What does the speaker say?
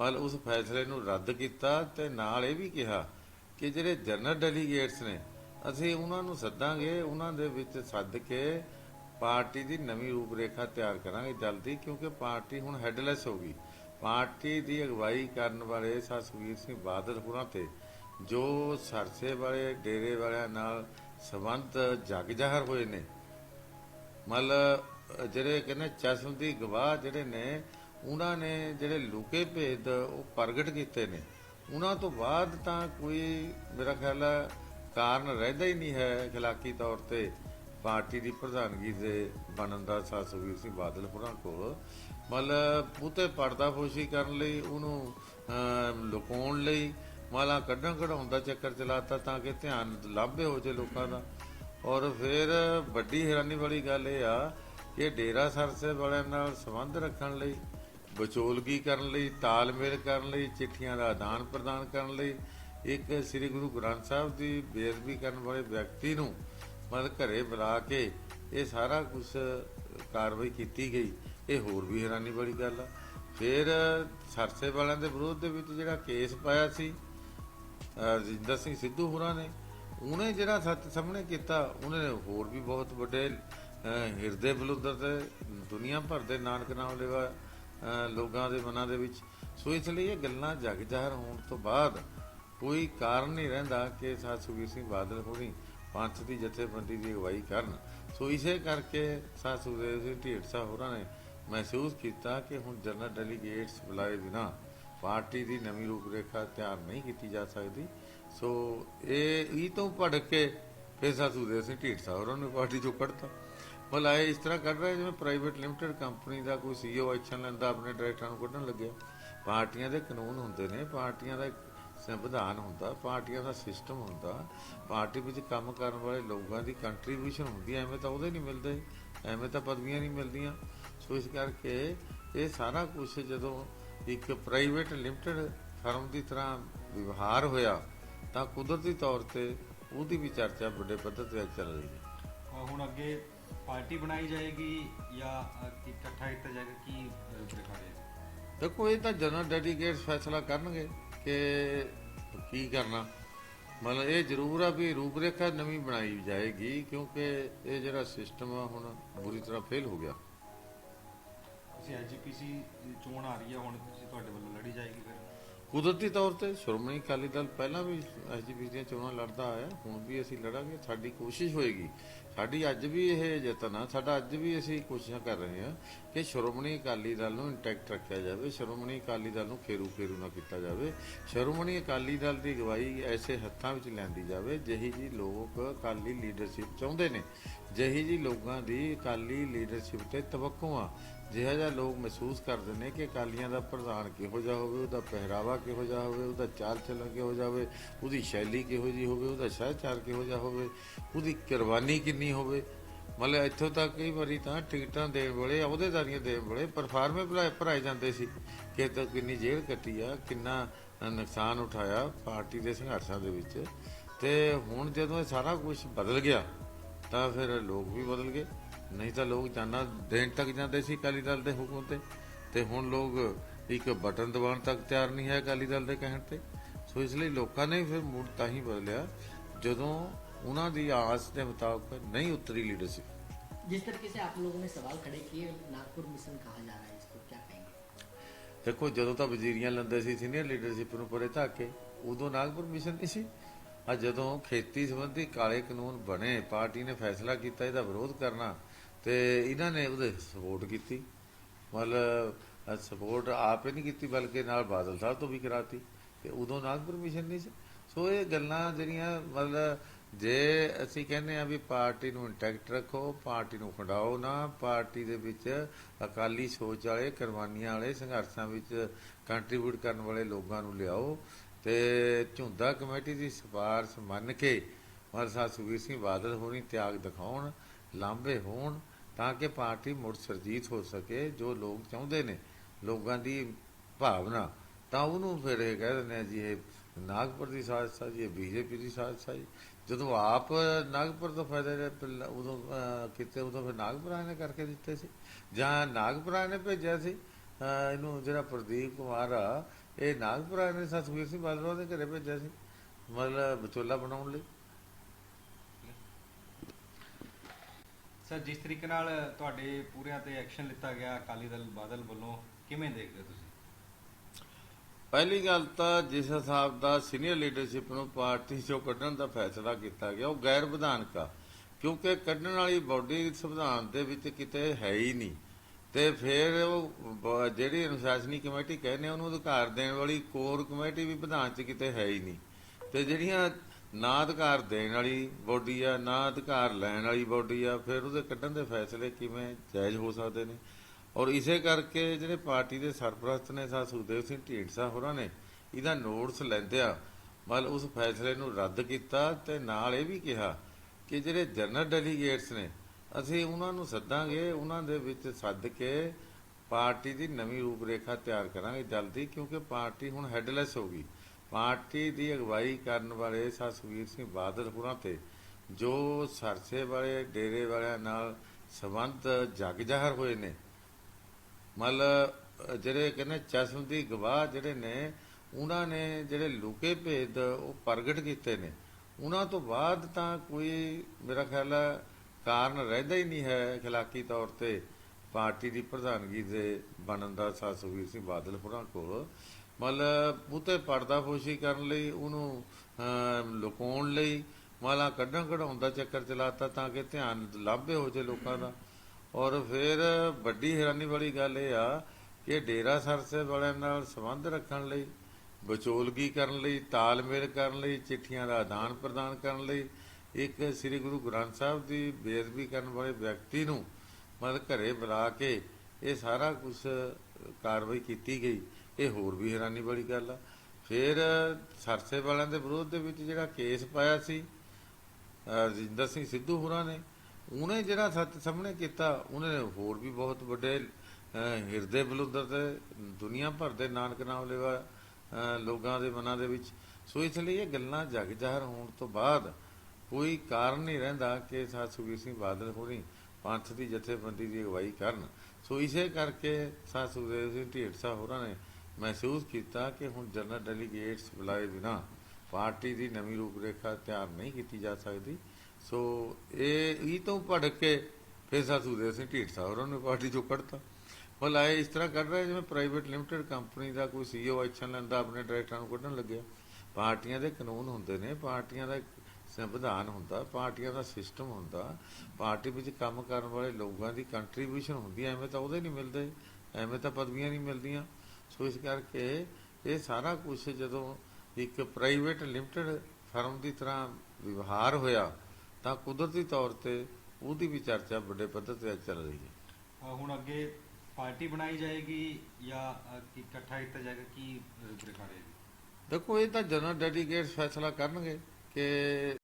ਮਤਲਬ ਉਸ ਫੈਸਲੇ ਨੂੰ ਰੱਦ ਕੀਤਾ ਤੇ ਨਾਲ ਇਹ ਵੀ ਕਿਹਾ ਕਿ ਜਿਹੜੇ ਜਨਰਲ ਡੈਲੀਗੇਟਸ ਨੇ, ਅਸੀਂ ਉਹਨਾਂ ਨੂੰ ਸੱਦਾਂਗੇ, ਉਹਨਾਂ ਦੇ ਵਿੱਚ ਸੱਦ ਕੇ ਪਾਰਟੀ ਦੀ ਨਵੀਂ ਰੂਪਰੇਖਾ ਤਿਆਰ ਕਰਾਂਗੇ ਜਲਦੀ, ਕਿਉਂਕਿ ਪਾਰਟੀ ਹੁਣ ਹੈਡਲੈਸ ਹੋ ਗਈ। ਪਾਰਟੀ ਦੀ ਅਗਵਾਈ ਕਰਨ ਵਾਲੇ ਸਾ ਸੁਖਬੀਰ ਸਿੰਘ ਬਾਦਲ ਹੋਰਾਂ ਤੇ, ਜੋ ਸਰਸੇ ਵਾਲੇ, ਡੇਰੇ ਵਾਲਿਆਂ ਨਾਲ ਸੰਬੰਧ ਜਗ ਜ਼ਾਹਰ ਹੋਏ ਨੇ। ਮਤਲਬ ਜਿਹੜੇ ਕਹਿੰਦੇ ਚਸ਼ਮ ਦੀ ਗਵਾਹ ਜਿਹੜੇ ਨੇ ਉਹਨਾਂ ਨੇ ਜਿਹੜੇ ਲੁਕੇ ਭੇਦ ਉਹ ਪ੍ਰਗਟ ਕੀਤੇ ਨੇ। ਉਹਨਾਂ ਤੋਂ ਬਾਅਦ ਤਾਂ ਕੋਈ ਮੇਰਾ ਖਿਆਲ ਹੈ ਕਾਰਨ ਰਹਿੰਦਾ ਹੀ ਨਹੀਂ ਹੈ ਇਖਲਾਕੀ ਤੌਰ ਤੇ। ਪਾਰਟੀ ਦੀ ਪ੍ਰਧਾਨਗੀ ਦੇ ਬਣਨ ਦਾ ਸਾ ਸੁਖਬੀਰ ਸਿੰਘ ਬਾਦਲ ਹੋਰਾਂ ਕੋਲ। ਮਤਲਬ ਉਤੇ ਪਰਦਾਫੋਸ਼ੀ ਕਰਨ ਲਈ, ਉਹਨੂੰ ਲੁਕਾਉਣ ਲਈ, ਮਾਲਾ ਕੱਢਣ ਕਢਾਉਣ ਦਾ ਚੱਕਰ ਚਲਾਤਾ ਤਾਂ ਕਿ ਧਿਆਨ ਲਾਭੇ ਹੋ ਜੇ ਲੋਕਾਂ ਦਾ। ਔਰ ਫਿਰ ਵੱਡੀ ਹੈਰਾਨੀ ਵਾਲੀ ਗੱਲ ਇਹ ਆ ਕਿ ਡੇਰਾ ਸਰਸੇ ਵਾਲਿਆਂ ਨਾਲ ਸੰਬੰਧ ਰੱਖਣ ਲਈ ਬਚੋਲਗੀ ਕਰਨ ਲਈ, ਤਾਲਮੇਲ ਕਰਨ ਲਈ, ਚਿੱਠੀਆਂ ਦਾ ਆਦਾਨ ਪ੍ਰਦਾਨ ਕਰਨ ਲਈ, ਇੱਕ ਸ੍ਰੀ ਗੁਰੂ ਗ੍ਰੰਥ ਸਾਹਿਬ ਦੀ ਬੇਅਦਬੀ ਕਰਨ ਵਾਲੇ ਵਿਅਕਤੀ ਨੂੰ ਮਤਲਬ ਘਰੇ ਬੁਲਾ ਕੇ ਇਹ ਸਾਰਾ ਕੁਝ ਕਾਰਵਾਈ ਕੀਤੀ ਗਈ, ਇਹ ਹੋਰ ਵੀ ਹੈਰਾਨੀ ਵਾਲੀ ਗੱਲ ਆ। ਫਿਰ ਸਰਸੇ ਵਾਲਿਆਂ ਦੇ ਵਿਰੋਧ ਦੇ ਵਿੱਚ ਜਿਹੜਾ ਕੇਸ ਪਾਇਆ ਸੀ ਰਜਿੰਦਰ ਸਿੰਘ ਸਿੱਧੂ ਹੋਰਾਂ ਨੇ, ਉਹਨੇ ਜਿਹੜਾ ਸੱਚ ਸਾਹਮਣੇ ਕੀਤਾ, ਉਹਨੇ ਹੋਰ ਵੀ ਬਹੁਤ ਵੱਡੇ ਹਿਰਦੇ ਬਲੁੰਦਰ ਤੇ ਦੁਨੀਆ ਭਰ ਦੇ ਨਾਨਕ ਨਾਮ ਲੈਵਾ ਲੋਕਾਂ ਦੇ ਮਨਾਂ ਦੇ ਵਿੱਚ। ਸੋ ਇਸ ਲਈ ਇਹ ਗੱਲਾਂ ਜਗ ਜ਼ਾਹਰ ਹੋਣ ਤੋਂ ਬਾਅਦ ਕੋਈ ਕਾਰਨ ਨਹੀਂ ਰਹਿੰਦਾ ਕਿ ਸਾਧ ਸੁਖਬੀਰ ਸਿੰਘ ਬਾਦਲ ਹੋਣੀ ਪੰਥ ਦੀ ਜਥੇਬੰਦੀ ਦੀ ਅਗਵਾਈ ਕਰਨ। ਸੋ ਇਸੇ ਕਰਕੇ ਸਾਧ ਸੁਖਦੇਵ ਸਿੰਘ ਢੀਂਡਸਾ ਹੋਰਾਂ ਨੇ ਮਹਿਸੂਸ ਕੀਤਾ ਕਿ ਹੁਣ ਜਨਰਲ ਡੈਲੀਗੇਟਸ ਬੁਲਾਏ ਬਿਨਾ ਪਾਰਟੀ ਦੀ ਨਵੀਂ ਰੂਪਰੇਖਾ ਤਿਆਰ ਨਹੀਂ ਕੀਤੀ ਜਾ ਸਕਦੀ। ਸੋ ਇਹ ਇਹ ਤੋਂ ਭੜਕ ਕੇ ਫਿਰ ਸਾਧੂ ਸੁਖਦੇਵ ਸਿੰਘ ਢੀਂਡਸਾ ਹੋਰਾਂ ਨੂੰ ਪਾਰਟੀ ਚੋਂ ਕੱਢਤਾ। ਭਲਾ ਇਹ ਇਸ ਤਰ੍ਹਾਂ ਕੱਢ ਰਿਹਾ ਜਿਵੇਂ ਪ੍ਰਾਈਵੇਟ ਲਿਮਟਿਡ ਕੰਪਨੀ ਦਾ ਕੋਈ ਸੀਈਓ ਐਕਸ਼ਨ ਲੈਂਦਾ ਆਪਣੇ ਡਾਇਰੈਕਟਰਾਂ ਨੂੰ ਕੱਢਣ ਲੱਗਿਆ। ਪਾਰਟੀਆਂ ਦੇ ਕਾਨੂੰਨ ਹੁੰਦੇ ਨੇ, ਪਾਰਟੀਆਂ ਦਾ ਸੰਵਿਧਾਨ ਹੁੰਦਾ, ਪਾਰਟੀਆਂ ਦਾ ਸਿਸਟਮ ਹੁੰਦਾ। ਪਾਰਟੀ ਵਿੱਚ ਕੰਮ ਕਰਨ ਵਾਲੇ ਲੋਕਾਂ ਦੀ ਕੰਟਰੀਬਿਊਸ਼ਨ ਹੁੰਦੀ ਐਵੇਂ ਤਾਂ ਉਹਦੇ ਨਹੀਂ ਮਿਲਦੇ, ਐਵੇਂ ਤਾਂ ਪਦਵੀਆਂ ਨਹੀਂ ਮਿਲਦੀਆਂ। ਸੋ ਇਸ ਕਰਕੇ ਇਹ ਸਾਰਾ ਕੁਝ ਜਦੋਂ ਇੱਕ ਪ੍ਰਾਈਵੇਟ ਲਿਮਟਿਡ ਫਰਮ ਦੀ ਤਰ੍ਹਾਂ ਵਿਵਹਾਰ ਹੋਇਆ, ਤਾਂ ਕੁਦਰਤੀ ਤੌਰ ਤੇ ਉਹਦੀ ਵੀ ਚਰਚਾ ਵੱਡੇ ਪੱਧਰ ਤੇ ਚੱਲ ਰਹੀ ਹੈ। ਹੁਣ ਅੱਗੇ ਪਾਰਟੀ ਬਣਾਈ ਜਾਏਗੀ ਜਾਂ ਅਹ, ਇਕੱਠਾ ਕੀਤਾ ਜਾਏਗਾ ਕੀ ਰਹੇਗੀ ਦੇਖੋ ਇਹ ਤਾਂ ਜਨਰਲ ਡੈਲੀਗੇਟਸ ਫੈਸਲਾ ਕਰਨਗੇ ਕਿ ਕੀ ਕਰਨਾ। ਮਤਲਬ ਇਹ ਜ਼ਰੂਰ ਆ ਵੀ ਰੂਪਰੇਖਾ ਨਵੀਂ ਬਣਾਈ ਜਾਏਗੀ ਕਿਉਂਕਿ ਇਹ ਜਿਹੜਾ ਸਿਸਟਮ ਆ ਹੁਣ ਬੁਰੀ ਤਰ੍ਹਾਂ ਫੇਲ ਹੋ ਗਿਆ। ਤੁਸੀਂ ਐਜੀਪੀਸੀ ਚੋਣ ਆ ਰਹੀ ਹੈ ਹੁਣ ਤੁਸੀਂ ਤੁਹਾਡੇ ਵੱਲੋਂ ਲੜੀ ਜਾਏਗੀ ਫਿਰ। ਕੁਦਰਤੀ ਤੌਰ ਤੇ ਸ਼੍ਰੋਮਣੀ ਅਕਾਲੀ ਦਲ ਪਹਿਲਾਂ ਵੀ ਐਸਜੀਪੀ ਦੀਆਂ ਚੋਣਾਂ ਲੜਦਾ ਆਇਆ, ਹੁਣ ਵੀ ਅਸੀਂ ਲੜਾਂਗੇ, ਸਾਡੀ ਕੋਸ਼ਿਸ਼ ਹੋਏਗੀ। ਸਾਡੀ ਅੱਜ ਵੀ ਇਹ ਯਤਨ ਆ, ਸਾਡਾ ਅੱਜ ਵੀ ਅਸੀਂ ਕੋਸ਼ਿਸ਼ਾਂ ਕਰ ਰਹੇ ਹਾਂ ਕਿ ਸ਼੍ਰੋਮਣੀ ਅਕਾਲੀ ਦਲ ਨੂੰ ਇੰਟੈਕਟ ਰੱਖਿਆ ਜਾਵੇ, ਸ਼੍ਰੋਮਣੀ ਅਕਾਲੀ ਦਲ ਨੂੰ ਖੇਰੂ ਖੇਰੂ ਨਾ ਕੀਤਾ ਜਾਵੇ। ਸ਼੍ਰੋਮਣੀ ਅਕਾਲੀ ਦਲ ਦੀ ਅਗਵਾਈ ਐਸੇ ਹੱਥਾਂ ਵਿੱਚ ਲੈਂਦੀ ਜਾਵੇ ਜਿਹੀ ਜੀ ਲੋਕ ਅਕਾਲੀ ਲੀਡਰਸ਼ਿਪ ਚਾਹੁੰਦੇ ਨੇ, ਜਿਹੀ ਜੀ ਲੋਕਾਂ ਦੀ ਅਕਾਲੀ ਲੀਡਰਸ਼ਿਪ ਤੇ ਤਵੱਕੂ ਆ। ਜਿਹੜਾ ਜਿਹਾ ਲੋਕ ਮਹਿਸੂਸ ਕਰਦੇ ਨੇ ਕਿ ਅਕਾਲੀਆਂ ਦਾ ਪ੍ਰਧਾਨ ਕਿਹੋ ਜਿਹਾ ਹੋਵੇ, ਉਹਦਾ ਪਹਿਰਾਵਾ ਕਿਹੋ ਜਿਹਾ ਹੋਵੇ, ਉਹਦਾ ਚਾਲ ਚੱਲਣ ਕਿਹੋ ਜਿਹਾ ਹੋਵੇ, ਉਹਦੀ ਸ਼ੈਲੀ ਕਿਹੋ ਜਿਹੀ ਹੋਵੇ, ਉਹਦਾ ਸ਼ਹਿਚਾਰ ਕਿਹੋ ਜਿਹਾ ਹੋਵੇ, ਉਹਦੀ ਕੁਰਬਾਨੀ ਕਿੰਨੀ ਹੋਵੇ। ਮਤਲਬ ਇੱਥੋਂ ਤੱਕ ਕਈ ਵਾਰੀ ਤਾਂ ਟਿਕਟਾਂ ਦੇਣ ਵੇਲੇ, ਅਹੁਦੇਦਾਰੀਆਂ ਦੇਣ ਵੇਲੇ ਪਰਫਾਰਮੇ ਭਰਾਏ ਭਰਾਏ ਜਾਂਦੇ ਸੀ ਕਿ ਤਾਂ ਕਿੰਨੀ ਜੇਲ੍ਹ ਕੱਟੀ ਆ, ਕਿੰਨਾ ਨੁਕਸਾਨ ਉਠਾਇਆ ਪਾਰਟੀ ਦੇ ਸੰਘਰਸ਼ਾਂ ਦੇ ਵਿੱਚ। ਤੇ ਹੁਣ ਜਦੋਂ ਇਹ ਸਾਰਾ ਕੁਝ ਬਦਲ ਗਿਆ ਤਾਂ ਫਿਰ ਲੋਕ ਵੀ ਬਦਲ ਗਏ ਨਹੀਂ ਤਾਂ ਲੋਕ ਜਾਨਾਂ ਦੇਣ ਤੱਕ ਜਾਂਦੇ ਸੀ ਅਕਾਲੀ ਦਲ ਦੇ ਹੁਕਮ ਤੇ ਤੇ ਹੁਣ ਲੋਕ ਇੱਕ ਬਟਨ ਦਬਾਉਣ ਤੱਕ ਤਿਆਰ ਨਹੀਂ ਹੈ ਅਕਾਲੀ ਦਲ ਦੇ ਕਹਿਣ ਤੇ ਸੋ ਇਸ ਲਈ ਲੋਕਾਂ ਨੇ ਫਿਰ ਮੂਡ ਤਾਂ ਹੀ ਬਦਲਿਆ ਜਦੋਂ ਉਹਨਾਂ ਦੀ ਆਸ ਦੇ ਮੁਤਾਬਕ ਨਹੀਂ ਉਤਰੀ ਲੀਡਰਸ਼ਿਪ जिस तरीके से आप लोगों ने सवाल खड़े किए नागपुर मिशन कहा जा रहा है इसको क्या कहेंगे ਦੇਖੋ ਜਦੋਂ ਤਾਂ ਵਜ਼ੀਰੀਆਂ ਲੈਂਦੇ ਸੀ ਸੀਨੀਅਰ ਲੀਡਰਸ਼ਿਪ ਨੂੰ ਪਰੇ ਧੱਕ ਕੇ ਉਦੋਂ ਨਾਗਪੁਰ ਮਿਸ਼ਨ ਨਹੀਂ ਸੀ ਆ ਜਦੋਂ ਖੇਤੀ ਸੰਬੰਧੀ ਕਾਲੇ ਕਾਨੂੰਨ ਬਣੇ, ਪਾਰਟੀ ਨੇ ਫੈਸਲਾ ਕੀਤਾ, ਇਹਦਾ ਵਿਰੋਧ ਕਰਨਾ, ਤੇ ਇਹਨਾਂ ਨੇ ਉਹਦੇ ਸਪੋਰਟ ਕੀਤੀ। ਮਤਲਬ ਸਪੋਰਟ ਆਪੇ ਨਹੀਂ ਕੀਤੀ, ਬਲਕਿ ਨਾਲ ਬਾਦਲ ਸਾਹਿਬ ਤੋਂ ਵੀ ਕਰਾਤੀ, ਤੇ ਉਦੋਂ ਨਾਲ ਪਰਮਿਸ਼ਨ ਨਹੀਂ ਸੀ। ਸੋ ਇਹ ਗੱਲਾਂ ਜਿਹੜੀਆਂ, ਮਤਲਬ, ਜੇ ਅਸੀਂ ਕਹਿੰਦੇ ਆ ਵੀ ਪਾਰਟੀ ਨੂੰ ਇੰਟੈਕਟ ਰੱਖੋ, ਪਾਰਟੀ ਨੂੰ ਖੰਡਾਓ ਨਾ, ਪਾਰਟੀ ਦੇ ਵਿੱਚ ਅਕਾਲੀ ਸੋਚ ਵਾਲੇ, ਕੁਰਬਾਨੀਆਂ ਵਾਲੇ, ਸੰਘਰਸ਼ਾਂ ਵਿੱਚ ਕੰਟਰੀਬਿਊਟ ਕਰਨ ਵਾਲੇ ਲੋਕਾਂ ਨੂੰ ਲਿਆਓ ਤੇ ਝੁੰਦਾ ਕਮੇਟੀ ਦੀ ਸਿਫਾਰਿਸ਼ ਮੰਨ ਕੇ ਮਰਸਾ ਸੁਖਬੀਰ ਸਿੰਘ ਬਾਦਲ ਹੋਣੀ ਤਿਆਗ ਦਿਖਾਉਣ ਲਾਂਭੇ ਹੋਣ ਤਾਂ ਕਿ ਪਾਰਟੀ ਮੁੜ ਸਰਜੀਤ ਹੋ ਸਕੇ ਜੋ ਲੋਕ ਚਾਹੁੰਦੇ ਨੇ ਲੋਕਾਂ ਦੀ ਭਾਵਨਾ। ਤਾਂ ਉਹਨੂੰ ਫਿਰ ਇਹ ਕਹਿ ਦਿੰਦੇ ਆ ਜੀ ਇਹ ਨਾਗਪੁਰ ਦੀ ਸਾਜ਼ਿਸ਼ ਆ ਜੀ ਇਹ ਬੀਜੇਪੀ ਦੀ ਸਾਜ਼ਿਸ਼ ਆ ਜੀ। ਜਦੋਂ ਆਪ ਨਾਗਪੁਰ ਤੋਂ ਫਾਇਦਾ ਪਹਿਲਾਂ ਉਦੋਂ ਅਹ, ਕਿਤੇ ਉਦੋਂ ਫਿਰ ਨਾਗਪੁਰਾ ਨੇ ਕਰਕੇ ਦਿੱਤੇ ਸੀ। ਜਾਂ ਨਾਗਪੁਰਾ ਨੇ ਭੇਜਿਆ ਸੀ। ਇਹਨੂੰ ਜਿਹੜਾ ਪ੍ਰਦੀਪ ਕੁਮਾਰ ਆ ਇਹ ਨਾਗਪੁਰਾ ਨੇ ਸਤਵੀਰ ਸਿੰਘ ਬਾਦਲ ਉਹਦੇ ਘਰੇ ਭੇਜਿਆ ਸੀ ਮਤਲਬ ਵਿਚੋਲਾ ਬਣਾਉਣ ਲਈ। ਸਰ ਜਿਸ ਤਰੀਕੇ ਨਾਲ ਤੁਹਾਡੇ ਪੂਰਿਆਂ ਤੇ ਐਕਸ਼ਨ ਲਿੱਤਾ ਗਿਆ ਅਕਾਲੀ ਦਲ ਬਾਦਲ ਵੱਲੋਂ ਕਿਵੇਂ ਦੇਖਦੇ ਤੁਸੀਂ? ਪਹਿਲੀ ਗੱਲ ਤਾਂ ਜਿਸ ਹਿਸਾਬ ਦਾ ਸੀਨੀਅਰ ਲੀਡਰਸ਼ਿਪ ਨੂੰ ਪਾਰਟੀ ਚੋਂ ਕੱਢਣ ਦਾ ਫੈਸਲਾ ਕੀਤਾ ਗਿਆ ਉਹ ਗੈਰ ਵਿਧਾਨਕ ਆ। ਕਿਉਂਕਿ ਕੱਢਣ ਵਾਲੀ ਬਾਡੀ ਸੰਵਿਧਾਨ ਦੇ ਵਿੱਚ ਕਿਤੇ ਹੈ ਹੀ ਨਹੀਂ। ਤੇ ਫਿਰ ਉਹ ਬ- ਜਿਹੜੀ ਅਨੁਸ਼ਾਸਨੀ ਕਮੇਟੀ ਕਹਿੰਦੇ ਆ, ਉਹਨੂੰ ਅਧਿਕਾਰ ਦੇਣ ਵਾਲੀ ਕੋਰ ਕਮੇਟੀ ਵੀ ਵਿਧਾਨ 'ਚ ਕਿਤੇ ਹੈ ਹੀ ਨਹੀਂ। ਤੇ ਜਿਹੜੀਆਂ ਨਾ ਅਧਿਕਾਰ ਦੇਣ ਵਾਲੀ ਬੋਡੀ ਆ ਨਾ ਅਧਿਕਾਰ ਲੈਣ ਵਾਲੀ ਬੋਡੀ ਆ ਫਿਰ ਉਹਦੇ ਕੱਢਣ ਦੇ ਫੈਸਲੇ ਕਿਵੇਂ ਜਾਇਜ਼ ਹੋ ਸਕਦੇ ਨੇ? ਔਰ ਇਸੇ ਕਰਕੇ ਜਿਹੜੇ ਪਾਰਟੀ ਦੇ ਸਰਪ੍ਰਸਤ ਨੇ ਸਾ ਸੁਖਦੇਵ ਸਿੰਘ ਢੀਂਡਸਾ ਹੋਰਾਂ ਨੇ ਇਹਦਾ ਨੋਟਿਸ ਲੈਂਦਿਆਂ ਮਤਲਬ ਉਸ ਫੈਸਲੇ ਨੂੰ ਰੱਦ ਕੀਤਾ ਤੇ ਨਾਲ ਇਹ ਵੀ ਕਿਹਾ ਕਿ ਜਿਹੜੇ ਜਨਰਲ ਡੈਲੀਗੇਟਸ ਨੇ ਅਸੀਂ ਉਹਨਾਂ ਨੂੰ ਸੱਦਾਂਗੇ, ਉਹਨਾਂ ਦੇ ਵਿੱਚ ਸੱਦ ਕੇ ਪਾਰਟੀ ਦੀ ਨਵੀਂ ਰੂਪਰੇਖਾ ਤਿਆਰ ਕਰਾਂਗੇ ਜਲਦੀ, ਕਿਉਂਕਿ ਪਾਰਟੀ ਹੁਣ ਹੈਡਲੈਸ ਹੋ ਗਈ। ਪਾਰਟੀ ਦੀ ਅਗਵਾਈ ਕਰਨ ਵਾਲੇ ਸਾ ਸੁਖਬੀਰ ਸਿੰਘ ਬਾਦਲ ਹੋਰਾਂ ਤੇ, ਜੋ ਸਰਸੇ ਵਾਲੇ, ਡੇਰੇ ਵਾਲਿਆਂ ਨਾਲ ਸੰਬੰਧ ਜਗ ਜ਼ਾਹਰ ਹੋਏ ਨੇ। ਮਤਲਬ ਜਿਹੜੇ ਕਹਿੰਦੇ ਚਸ਼ਮ ਦੀ ਗਵਾਹ ਜਿਹੜੇ ਨੇ, ਉਹਨਾਂ ਨੇ ਜਿਹੜੇ ਲੁਕੇ ਭੇਦ ਉਹ ਪ੍ਰਗਟ ਕੀਤੇ ਨੇ। ਉਹਨਾਂ ਤੋਂ ਬਾਅਦ ਤਾਂ ਕੋਈ, ਮੇਰਾ ਖਿਆਲ ਹੈ ਕਾਰਨ ਰਹਿੰਦਾ ਹੀ ਨਹੀਂ ਹੈ ਖਿਲਾਕੀ ਤੌਰ ਤੇ। ਪਾਰਟੀ ਦੀ ਪ੍ਰਧਾਨਗੀ ਦੇ ਬਣਨ ਦਾ ਸਾ ਸੁਖਬੀਰ ਸਿੰਘ ਬਾਦਲ ਹੋਰਾਂ ਕੋਲ। ਮਤਲਬ ਉਤੇ ਪਰਦਾਫੋਸ਼ੀ ਕਰਨ ਲਈ, ਉਹਨੂੰ ਲੁਕਾਉਣ ਲਈ ਮਾਲਾ ਕੱਢਣ ਕਢਾਉਣ ਦਾ ਚੱਕਰ ਚਲਾਤਾ ਤਾਂ ਕਿ ਧਿਆਨ ਲਾਭੇ ਹੋ ਜੇ ਲੋਕਾਂ ਦਾ। ਔਰ ਫਿਰ ਵੱਡੀ ਹੈਰਾਨੀ ਵਾਲੀ ਗੱਲ ਇਹ ਆ ਕਿ ਡੇਰਾ ਸਰਸੇ ਵਾਲਿਆਂ ਨਾਲ ਸੰਬੰਧ ਰੱਖਣ ਲਈ ਵਿਚੋਲਗੀ ਕਰਨ ਲਈ, ਤਾਲਮੇਲ ਕਰਨ ਲਈ, ਚਿੱਠੀਆਂ ਦਾ ਆਦਾਨ ਪ੍ਰਦਾਨ ਕਰਨ ਲਈ ਇੱਕ ਸ੍ਰੀ ਗੁਰੂ ਗ੍ਰੰਥ ਸਾਹਿਬ ਦੀ ਬੇਅਦਬੀ ਕਰਨ ਵਾਲੇ ਵਿਅਕਤੀ ਨੂੰ ਮਤਲਬ ਘਰੇ ਬੁਲਾ ਕੇ ਇਹ ਸਾਰਾ ਕੁਝ ਕਾਰਵਾਈ ਕੀਤੀ ਗਈ। ਇਹ ਹੋਰ ਵੀ ਹੈਰਾਨੀ ਵਾਲੀ ਗੱਲ ਆ। ਫਿਰ ਸਰਸੇ ਵਾਲਿਆਂ ਦੇ ਵਿਰੋਧ ਦੇ ਵਿੱਚ ਜਿਹੜਾ ਕੇਸ ਪਾਇਆ ਸੀ ਰਜਿੰਦਰ ਸਿੰਘ ਸਿੱਧੂ ਹੋਰਾਂ ਨੇ, ਉਹਨੇ ਜਿਹੜਾ ਸੱਚ ਸਾਹਮਣੇ ਕੀਤਾ, ਉਹਨੇ ਹੋਰ ਵੀ ਬਹੁਤ ਵੱਡੇ ਹਿਰਦੇ ਬਲੁੰਦਰ ਤੇ ਦੁਨੀਆ ਭਰ ਦੇ ਨਾਨਕ ਨਾਮ ਲੈਵਾ ਲੋਕਾਂ ਦੇ ਮਨਾਂ ਦੇ ਵਿੱਚ। ਸੋ ਇਸ ਲਈ ਇਹ ਗੱਲਾਂ ਜਗ ਜ਼ਾਹਰ ਹੋਣ ਤੋਂ ਬਾਅਦ ਕੋਈ ਕਾਰਨ ਨਹੀਂ ਰਹਿੰਦਾ ਕਿ ਸਾਧ ਸੁਖਬੀਰ ਸਿੰਘ ਬਾਦਲ ਹੋਣੀ ਪੰਥ ਦੀ ਜਥੇਬੰਦੀ ਦੀ ਅਗਵਾਈ ਕਰਨ। ਸੋ ਇਸੇ ਕਰਕੇ ਸਾਧ ਸੁਖਦੇਵ ਸਿੰਘ ਢੀਂਡਸਾ ਹੋਰਾਂ ਨੇ ਮਹਿਸੂਸ ਕੀਤਾ ਕਿ ਹੁਣ ਜਨਰਲ ਡੈਲੀਗੇਟਸ ਬੁਲਾਏ ਬਿਨਾ ਪਾਰਟੀ ਦੀ ਨਵੀਂ ਰੂਪਰੇਖਾ ਤਿਆਰ ਨਹੀਂ ਕੀਤੀ ਜਾ ਸਕਦੀ। ਸੋ ਇਹ ਇਹ ਤੋਂ ਭੜਕ ਕੇ ਫਿਰ ਸਾਧੂ ਸੁਖਦੇਵ ਸਿੰਘ ਢੀਂਡਸਾ ਹੋਰਾਂ ਨੇ ਪਾਰਟੀ ਚੋਂ ਕੱਢਤਾ। ਮਤਲਬ ਇਹ ਇਸ ਤਰ੍ਹਾਂ ਕੱਢ ਰਿਹਾ ਜਿਵੇਂ ਪ੍ਰਾਈਵੇਟ ਲਿਮਟਿਡ ਕੰਪਨੀ ਦਾ ਕੋਈ ਸੀਈਓ ਐਕਸ਼ਨ ਲੈਂਦਾ, ਆਪਣੇ ਡਾਇਰੈਕਟਰਾਂ ਨੂੰ ਕੱਢਣ ਲੱਗਿਆ। ਪਾਰਟੀਆਂ ਦੇ ਕਾਨੂੰਨ ਹੁੰਦੇ ਨੇ, ਪਾਰਟੀਆਂ ਦਾ ਸੰਵਿਧਾਨ ਹੁੰਦਾ ਪਾਰਟੀਆਂ ਦਾ ਸਿਸਟਮ ਹੁੰਦਾ ਪਾਰਟੀ ਵਿੱਚ ਕੰਮ ਕਰਨ ਵਾਲੇ ਲੋਕਾਂ ਦੀ ਕੰਟਰੀਬਿਊਸ਼ਨ ਹੁੰਦੀ ਐਵੇਂ ਤਾਂ ਉਹਦੇ ਨਹੀਂ ਮਿਲਦੇ ਐਵੇਂ ਤਾਂ ਪਦਵੀਆਂ ਨਹੀਂ ਮਿਲਦੀਆਂ। ਸੋ ਇਸ ਕਰਕੇ ਇਹ ਸਾਰਾ ਕੁਝ ਜਦੋਂ ਇੱਕ ਪ੍ਰਾਈਵੇਟ ਲਿਮਟਿਡ ਫਰਮ ਦੀ ਤਰ੍ਹਾਂ ਵਿਵਹਾਰ ਹੋਇਆ ਤਾਂ ਕੁਦਰਤੀ ਤੌਰ ਤੇ ਉਹਦੀ ਵੀ ਚਰਚਾ ਵੱਡੇ ਪੱਧਰ ਤੇ ਚੱਲ ਰਹੀ ਹੈ। ਹੁਣ ਅੱਗੇ ਪਾਰਟੀ ਬਣਾਈ ਜਾਏਗੀ ਜਾਂ ਇਕੱਠਾ ਕੀਤਾ ਜਾਏਗਾ ਕੀ ਰੂਪਰੇਖਾ ਰਹੇਗੀ? ਦੇਖੋ ਇਹ ਤਾਂ ਜਨਰਲ ਡੈਲੀਗੇਟਸ ਫੈਸਲਾ ਕਰਨਗੇ ਕਿ